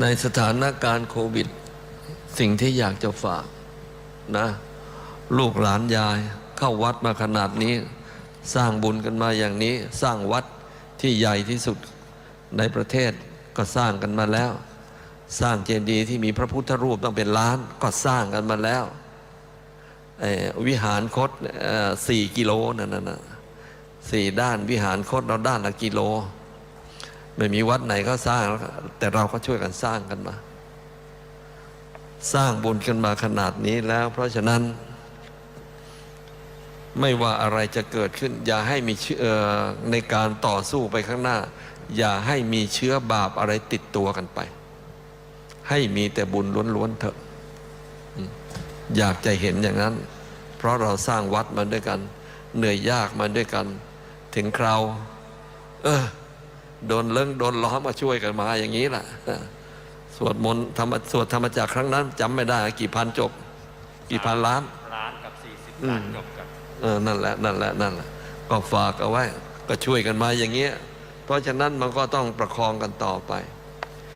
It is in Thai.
ในสถานการณ์โควิด สิ่งที่อยากจะฝากนะ ลูกหลานยายเข้าวัดมาขนาดนี้ สร้างบุญกันมาอย่างนี้ สร้างวัดที่ใหญ่ที่สุดในประเทศก็สร้างกันมาแล้ว สร้างเจดีย์ที่มีพระพุทธรูปต้องเป็นล้านก็สร้างกันมาแล้ววิหารคดสี่กิโลนั่นนะนะสี่ด้านวิหารคดเราด้านละกิโล ไม่มีวัดไหนก็สร้าง แต่เราก็ช่วยกันสร้างกันมา สร้างบุญกันมาขนาดนี้แล้ว เพราะฉะนั้น ไม่ว่าอะไรจะเกิดขึ้น อย่าให้มีเชื้ออในการต่อสู้ไปข้างหน้า อย่าให้มีเชื้อบาปอะไรติดตัวกันไป ให้มีแต่บุญล้วนๆเถอะ อยากจะเห็นอย่างนั้น เพราะเราสร้างวัดมาด้วยกัน เหนื่อยยากมาด้วยกัน ถึงคราว เออ โดนเลิงโดนล้อมมาช่วยกันมาอย่างนี้แหละสวดมนต์ธรรมสวดธรรมจักรครั้งนั้นจำไม่ได้ กี่พันจบ กี่พันล้านล้านกับสี่สิบอืมล้านจบกันเออนั่นแหละนั่นแหละนั่นแหละก็ฝากเอาไว้ ก็ช่วยกันมาอย่างเงี้ยเพราะฉะนั้นมันก็ต้องประคองกันต่อไป